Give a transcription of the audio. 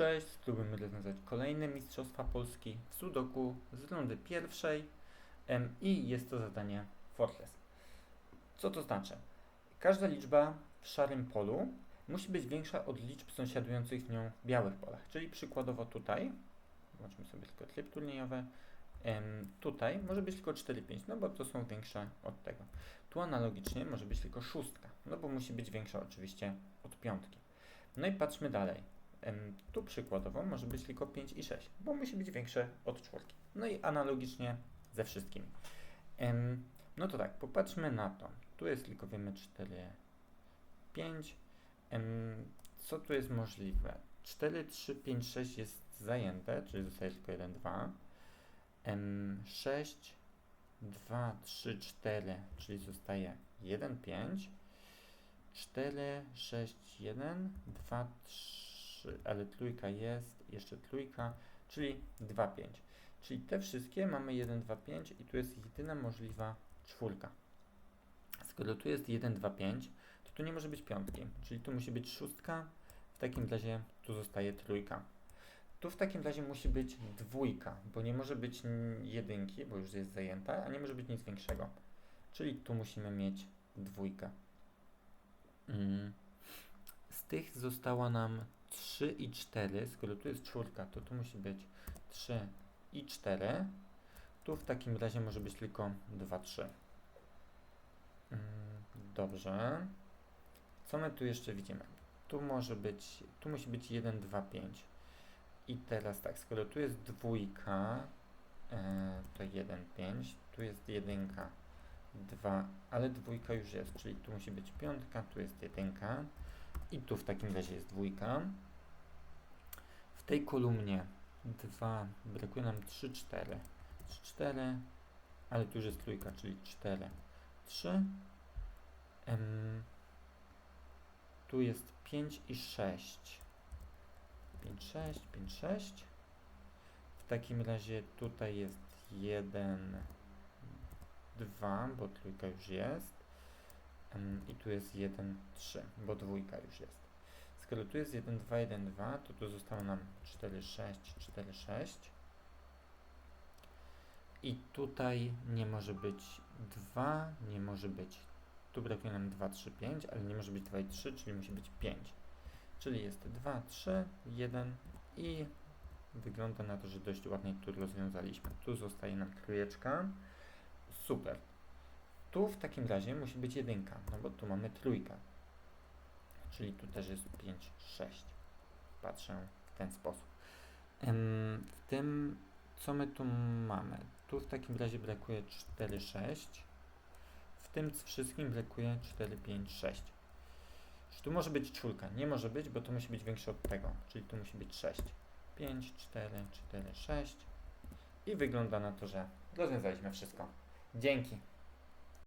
Cześć, spróbujmy rozwiązać kolejne Mistrzostwa Polski w Sudoku z rundy pierwszej i jest to zadanie Fortress. Co to znaczy? Każda liczba w szarym polu musi być większa od liczb sąsiadujących z nią w białych polach, czyli przykładowo tutaj, zobaczmy sobie tylko tryb turniejowy, tutaj może być tylko 4-5, no bo to są większe od tego. Tu analogicznie może być tylko szóstka, no bo musi być większa oczywiście od piątki. No i patrzmy dalej. Tu przykładowo może być tylko 5 i 6, bo musi być większe od czwórki. No i analogicznie ze wszystkimi. No to tak, popatrzmy na to. Tu jest tylko wiemy 4, 5. Em, Co tu jest możliwe? 4, 3, 5, 6 jest zajęte, czyli zostaje tylko 1, 2. Em, 6, 2, 3, 4, czyli zostaje 1, 5. 4, 6, 1, 2, 3, ale trójka jest, jeszcze trójka, czyli 2, 5. Czyli te wszystkie mamy 1, 2, 5 i tu jest jedyna możliwa czwórka. Skoro tu jest 1, 2, 5, to tu nie może być piątki, czyli tu musi być szóstka, w takim razie tu zostaje trójka. Tu w takim razie musi być dwójka, bo nie może być jedynki, bo już jest zajęta, a nie może być nic większego. Czyli tu musimy mieć dwójkę. Mm. Z tych została nam 3 i 4. Skoro tu jest czwórka, to tu musi być 3 i 4. Tu w takim razie może być tylko 2, 3. Mm, Dobrze. Co my tu jeszcze widzimy? Tu może być, tu musi być 1, 2, 5. I teraz tak, skoro tu jest dwójka, e, to 1, 5. Tu jest jedynka, 2, ale dwójka już jest, czyli tu musi być piątka, tu jest jedynka i tu w takim razie jest dwójka. W tej kolumnie 2, brakuje nam 3, 4. 3, 4, ale tu już jest trójka, czyli 4, 3. Em, tu jest 5 i 6. 5, 6, 5, 6. W takim razie tutaj jest 1, 2, bo trójka już jest. I tu jest 1, 3, bo dwójka już jest. Skoro tu jest 1, 2, 1, 2, to tu zostało nam 4, 6, 4, 6. I tutaj nie może być 2, nie może być. Tu brakuje nam 2, 3, 5, ale nie może być 2 i 3, czyli musi być 5. Czyli jest 2, 3, 1 i wygląda na to, że dość ładnie tu rozwiązaliśmy. Tu zostaje nam trójeczka. Super. Tu w takim razie musi być jedynka, no bo tu mamy trójkę. Czyli tu też jest 5, 6. Patrzę w ten sposób. W tym, co my tu mamy? Tu w takim razie brakuje 4, 6. W tym wszystkim brakuje 4, 5, 6. Czy tu może być czwórka? Nie może być, bo to musi być większe od tego. Czyli tu musi być 6. 5, 4, 4, 6. I wygląda na to, że rozwiązaliśmy wszystko. Dzięki.